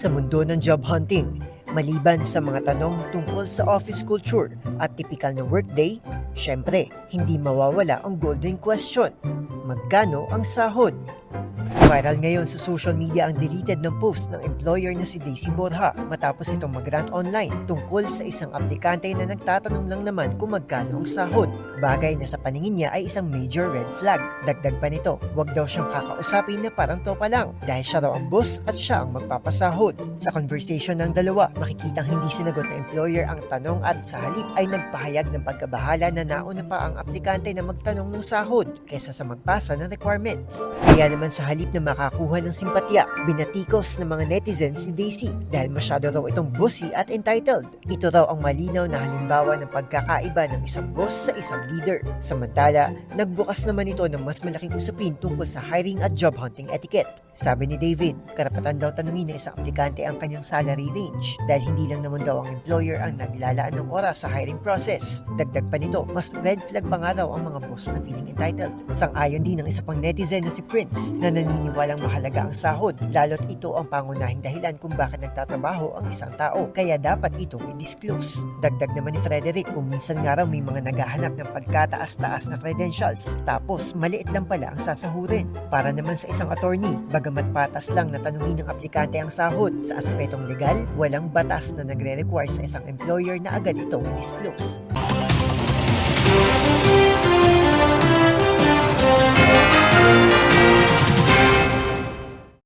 Sa mundo ng job hunting, maliban sa mga tanong tungkol sa office culture at typical na workday, syempre, hindi mawawala ang golden question. Magkano ang sahod? Viral ngayon sa social media ang deleted ng post ng employer na si Daisy Borja matapos itong mag-rant online tungkol sa isang aplikante na nagtatanong lang naman kung magkano ang sahod. Bagay na sa paningin niya ay isang major red flag. Dagdag pa nito, wag daw siyang kakausapin na parang topa lang dahil siya raw ang boss at siya ang magpapasahod. Sa conversation ng dalawa, makikitang hindi sinagot ng employer ang tanong at sa halip ay nagpahayag ng pagkabahala na nauna pa ang aplikante na magtanong ng sahod kaysa sa magpasa ng requirements. Kaya naman sa halip na makakuha ng simpatya, binatikos ng mga netizens si Daisy dahil masyado raw itong bossy at entitled. Ito raw ang malinaw na halimbawa ng pagkakaiba ng isang boss sa isang leader. Samantala, nagbukas naman ito ng mas malaking usapin tungkol sa hiring at job hunting etiquette. Sabi ni David, karapatan daw tanungin ng isang aplikante ang kanyang salary range dahil hindi lang naman daw ang employer ang naglalaan ng oras sa hiring process. Dagdag pa nito, mas red flag pa nga raw ang mga boss na feeling entitled. Sang-ayon din ng isa pang netizen na si Prince na naniniwalang mahalaga ang sahod lalo't ito ang pangunahing dahilan kung bakit nagtatrabaho ang isang tao kaya dapat itong i-disclose. Dagdag naman ni Frederick kung minsan nga raw may mga naghahanap ng pagkataas-taas na credentials tapos maliit lang pala ang sasahurin. Para naman sa isang attorney, bagamat patas lang na tanungin ng aplikante ang sahod sa aspetong legal, walang batas na nagre-require sa isang employer na agad itong i-disclose.